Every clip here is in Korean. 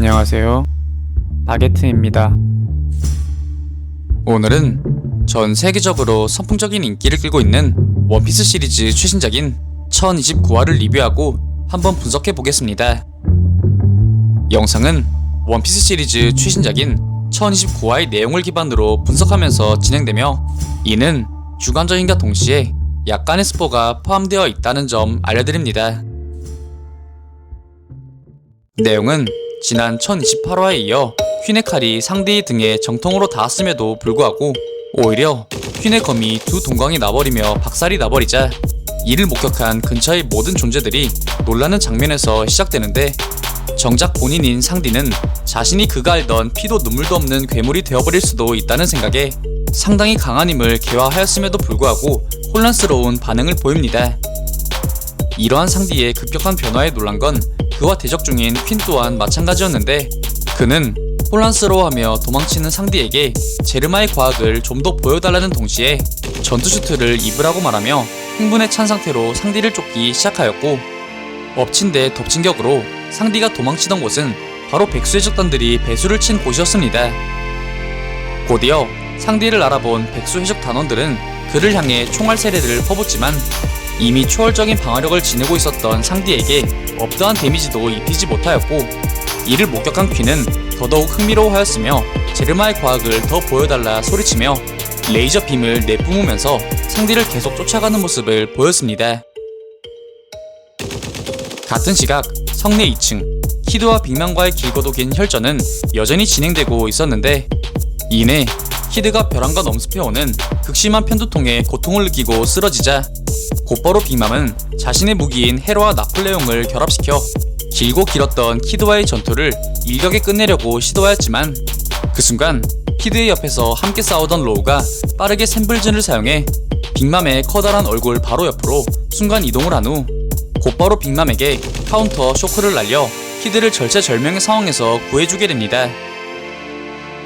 안녕하세요. 바게트입니다. 오늘은 전 세계적으로 선풍적인 인기를 끌고 있는 원피스 시리즈 최신작인 1029화를 리뷰하고 한번 분석해 보겠습니다. 영상은 원피스 시리즈 최신작인 1029화의 내용을 기반으로 분석하면서 진행되며 이는 주관적인과 동시에 약간의 스포가 포함되어 있다는 점 알려드립니다. 내용은 지난 1028화에 이어 퀸의 칼이 상대의 등에 정통으로 닿았음에도 불구하고 오히려 퀸의 검이 두 동광이 나버리며 박살이 나버리자 이를 목격한 근처의 모든 존재들이 놀라는 장면에서 시작되는데 정작 본인인 상디는 자신이 그가 알던 피도 눈물도 없는 괴물이 되어버릴 수도 있다는 생각에 상당히 강한 힘을 개화하였음에도 불구하고 혼란스러운 반응을 보입니다. 이러한 상디의 급격한 변화에 놀란 건 그와 대적 중인 퀸 또한 마찬가지였는데 그는 혼란스러워하며 도망치는 상디에게 제르마의 과학을 좀 더 보여달라는 동시에 전투 슈트를 입으라고 말하며 흥분에 찬 상태로 상디를 쫓기 시작하였고 엎친 데 덮친 격으로 상디가 도망치던 곳은 바로 백수의 적단들이 배수를 친 곳이었습니다. 곧이어 상디를 알아본 백수 해적 단원들은 그를 향해 총알 세례를 퍼붓지만 이미 초월적인 방어력을 지니고 있었던 상디에게 어떠한 데미지도 입히지 못하였고 이를 목격한 퀸은 더더욱 흥미로워하였으며 제르마의 과학을 더 보여달라 소리치며 레이저 빔을 내뿜으면서 상디를 계속 쫓아가는 모습을 보였습니다. 같은 시각 성내 2층 키드와 빅맨과의 길고도 긴 혈전은 여전히 진행되고 있었는데 이내 키드가 벼랑과 넘습해오는 극심한 편두통에 고통을 느끼고 쓰러지자 곧바로 빅맘은 자신의 무기인 헤로와 나폴레옹을 결합시켜 길고 길었던 키드와의 전투를 일격에 끝내려고 시도하였지만 그 순간 키드의 옆에서 함께 싸우던 로우가 빠르게 샘블즌을 사용해 빅맘의 커다란 얼굴 바로 옆으로 순간 이동을 한 후 곧바로 빅맘에게 카운터 쇼크를 날려 키드를 절체절명의 상황에서 구해주게 됩니다.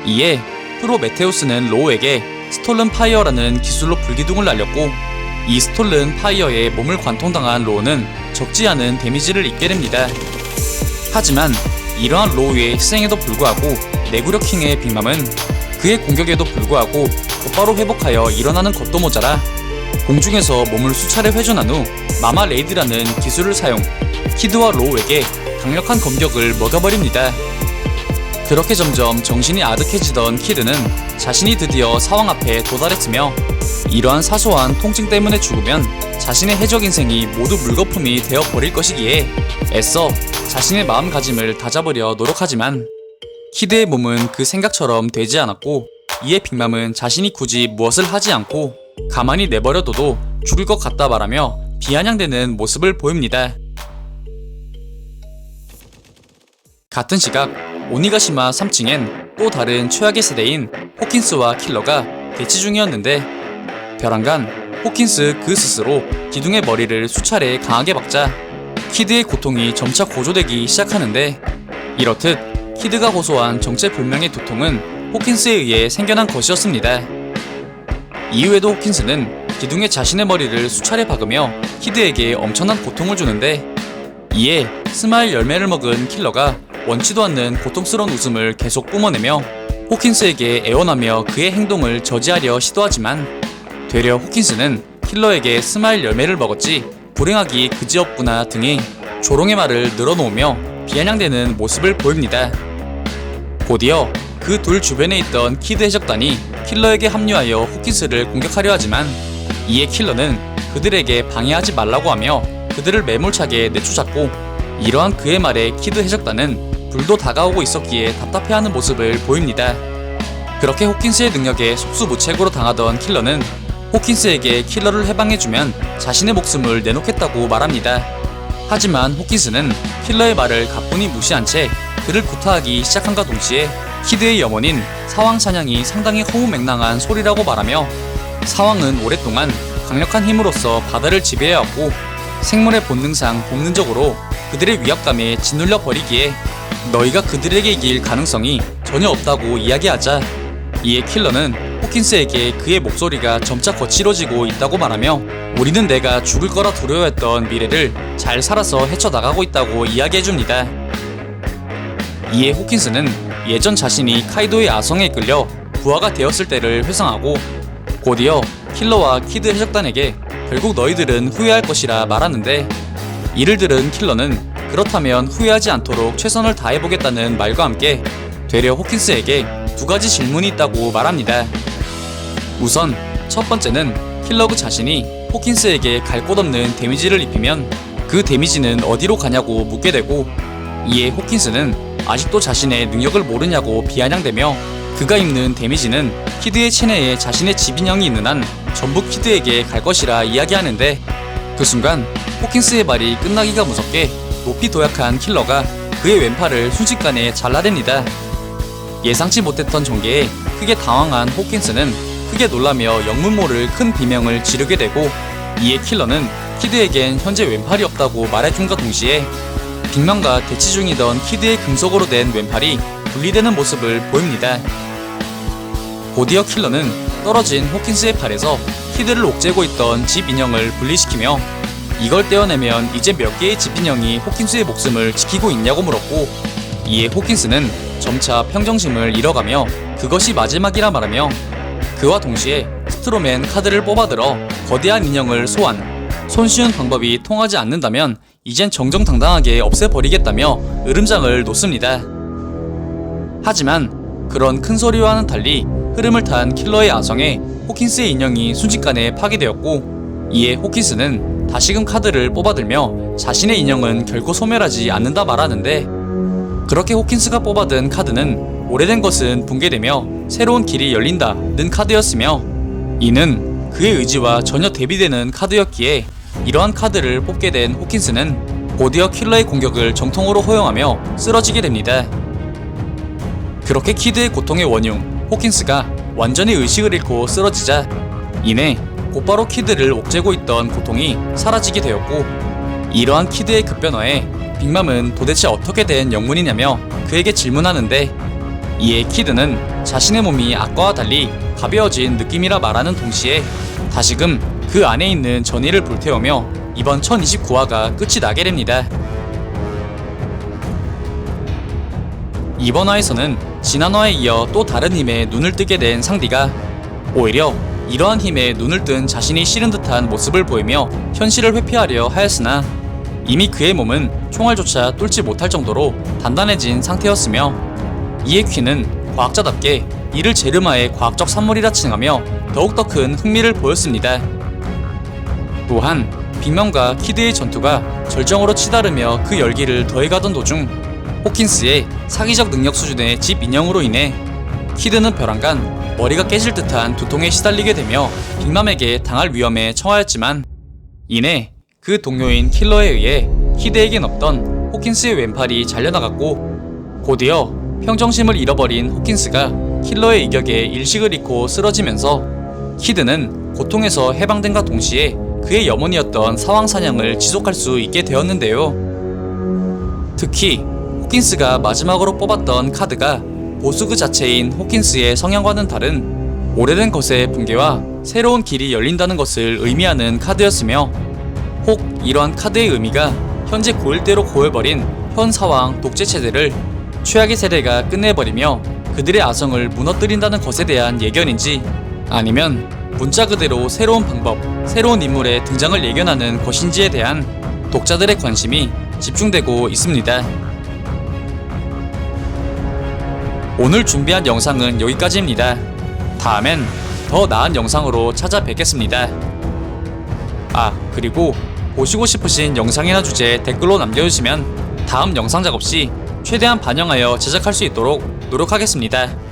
이에 프로 메테우스는 로우에게 스톨른 파이어라는 기술로 불기둥을 날렸고 이 스톨른 파이어에 몸을 관통당한 로우는 적지 않은 데미지를 입게 됩니다. 하지만 이러한 로우의 희생에도 불구하고 내구력 킹의 빅맘은 그의 공격에도 불구하고 곧바로 회복하여 일어나는 것도 모자라 공중에서 몸을 수차례 회전한 후 마마 레이드라는 기술을 사용 키드와 로우에게 강력한 검격을 먹여버립니다. 그렇게 점점 정신이 아득해지던 키드는 자신이 드디어 사왕 앞에 도달했으며 이러한 사소한 통증 때문에 죽으면 자신의 해적 인생이 모두 물거품이 되어 버릴 것이기에 애써 자신의 마음가짐을 다잡으려 노력하지만 키드의 몸은 그 생각처럼 되지 않았고 이에 빅맘은 자신이 굳이 무엇을 하지 않고 가만히 내버려둬도 죽을 것 같다 말하며 비아냥대는 모습을 보입니다. 같은 시각 오니가시마 3층엔 또 다른 최악의 세대인 호킨스와 킬러가 대치 중이었는데 벼랑간 호킨스 그 스스로 기둥의 머리를 수차례 강하게 박자 키드의 고통이 점차 고조되기 시작하는데 이렇듯 키드가 호소한 정체불명의 두통은 호킨스에 의해 생겨난 것이었습니다. 이후에도 호킨스는 기둥에 자신의 머리를 수차례 박으며 키드에게 엄청난 고통을 주는데 이에 스마일 열매를 먹은 킬러가 원치도 않는 고통스러운 웃음을 계속 뿜어내며 호킨스에게 애원하며 그의 행동을 저지하려 시도하지만 되려 호킨스는 킬러에게 스마일 열매를 먹었지 불행하기 그지없구나 등의 조롱의 말을 늘어놓으며 비아냥대는 모습을 보입니다. 곧이어 그 둘 주변에 있던 키드 해적단이 킬러에게 합류하여 호킨스를 공격하려 하지만 이에 킬러는 그들에게 방해하지 말라고 하며 그들을 매몰차게 내쫓았고 이러한 그의 말에 키드 해적단은 불도 다가오고 있었기에 답답해하는 모습을 보입니다. 그렇게 호킨스의 능력에 속수무책으로 당하던 킬러는 호킨스에게 킬러를 해방해주면 자신의 목숨을 내놓겠다고 말합니다. 하지만 호킨스는 킬러의 말을 가뿐히 무시한 채 그를 구타하기 시작한과 동시에 키드의 염원인 사왕 사냥이 상당히 허무맹랑한 소리라고 말하며 사왕은 오랫동안 강력한 힘으로써 바다를 지배해왔고 생물의 본능상 본능적으로 그들의 위압감에 짓눌려 버리기에 너희가 그들에게 이길 가능성이 전혀 없다고 이야기하자 이에 킬러는 호킨스에게 그의 목소리가 점차 거칠어지고 있다고 말하며 우리는 내가 죽을 거라 두려워했던 미래를 잘 살아서 헤쳐나가고 있다고 이야기해줍니다. 이에 호킨스는 예전 자신이 카이도의 아성에 끌려 부하가 되었을 때를 회상하고 곧이어 킬러와 키드 해적단에게 결국 너희들은 후회할 것이라 말하는데 이를 들은 킬러는 그렇다면 후회하지 않도록 최선을 다해보겠다는 말과 함께 되려 호킨스에게 두 가지 질문이 있다고 말합니다. 우선 첫 번째는 킬러그 자신이 호킨스에게 갈 곳 없는 데미지를 입히면 그 데미지는 어디로 가냐고 묻게 되고 이에 호킨스는 아직도 자신의 능력을 모르냐고 비아냥대며 그가 입는 데미지는 키드의 체내에 자신의 집인형이 있는 한 전부 키드에게 갈 것이라 이야기하는데 그 순간 호킨스의 말이 끝나기가 무섭게 높이 도약한 킬러가 그의 왼팔을 순식간에 잘라냅니다. 예상치 못했던 전개에 크게 당황한 호킨스는 크게 놀라며 영문모를 큰 비명을 지르게 되고 이에 킬러는 키드에겐 현재 왼팔이 없다고 말해준과 동시에 빅맨과 대치 중이던 키드의 금속으로 된 왼팔이 분리되는 모습을 보입니다. 곧이어 킬러는 떨어진 호킨스의 팔에서 키드를 옥죄고 있던 집 인형을 분리시키며 이걸 떼어내면 이제 몇 개의 집 인형이 호킨스의 목숨을 지키고 있냐고 물었고 이에 호킨스는 점차 평정심을 잃어가며 그것이 마지막이라 말하며 그와 동시에 스트로맨 카드를 뽑아들어 거대한 인형을 소환 손쉬운 방법이 통하지 않는다면 이젠 정정당당하게 없애버리겠다며 으름장을 놓습니다. 하지만 그런 큰 소리와는 달리 흐름을 탄 킬러의 아성에 호킨스의 인형이 순식간에 파괴되었고 이에 호킨스는 다시금 카드를 뽑아들며 자신의 인형은 결코 소멸하지 않는다 말하는데 그렇게 호킨스가 뽑아든 카드는 오래된 것은 붕괴되며 새로운 길이 열린다는 카드였으며 이는 그의 의지와 전혀 대비되는 카드였기에 이러한 카드를 뽑게 된 호킨스는 곧이어 킬러의 공격을 정통으로 허용하며 쓰러지게 됩니다. 그렇게 키드의 고통의 원흉 호킨스가 완전히 의식을 잃고 쓰러지자 이내 곧바로 키드를 옥죄고 있던 고통이 사라지게 되었고 이러한 키드의 급변화에 빅맘은 도대체 어떻게 된 영문이냐며 그에게 질문하는데 이에 키드는 자신의 몸이 아까와 달리 가벼워진 느낌이라 말하는 동시에 다시금 그 안에 있는 전의를 불태우며 이번 1029화가 끝이 나게 됩니다. 이번 화에서는 지난 화에 이어 또 다른 힘에 눈을 뜨게 된 상디가 오히려 이러한 힘에 눈을 뜬 자신이 싫은 듯한 모습을 보이며 현실을 회피하려 하였으나 이미 그의 몸은 총알조차 뚫지 못할 정도로 단단해진 상태였으며 이에 퀴는 과학자답게 이를 제르마의 과학적 산물이라 칭하며 더욱더 큰 흥미를 보였습니다. 또한 빅맨과 키드의 전투가 절정으로 치달으며 그 열기를 더해가던 도중 호킨스의 사기적 능력 수준의 집 인형으로 인해 키드는 벼랑간 머리가 깨질 듯한 두통에 시달리게 되며 빅맘에게 당할 위험에 처하였지만 이내 그 동료인 킬러에 의해 키드에겐 없던 호킨스의 왼팔이 잘려나갔고 곧이어 평정심을 잃어버린 호킨스가 킬러의 이격에 일식을 잃고 쓰러지면서 키드는 고통에서 해방된과 동시에 그의 염원이었던 사왕 사냥을 지속할 수 있게 되었는데요. 특히 호킨스가 마지막으로 뽑았던 카드가 보수 그 자체인 호킨스의 성향과는 다른 오래된 것의 붕괴와 새로운 길이 열린다는 것을 의미하는 카드였으며 혹 이러한 카드의 의미가 현재 고일대로 고여버린 현 사왕 독재 체제를 최악의 세대가 끝내버리며 그들의 아성을 무너뜨린다는 것에 대한 예견인지 아니면 문자 그대로 새로운 방법, 새로운 인물의 등장을 예견하는 것인지에 대한 독자들의 관심이 집중되고 있습니다. 오늘 준비한 영상은 여기까지입니다. 다음엔 더 나은 영상으로 찾아뵙겠습니다. 아, 그리고 보시고 싶으신 영상이나 주제 댓글로 남겨주시면 다음 영상 작업 시 최대한 반영하여 제작할 수 있도록 노력하겠습니다.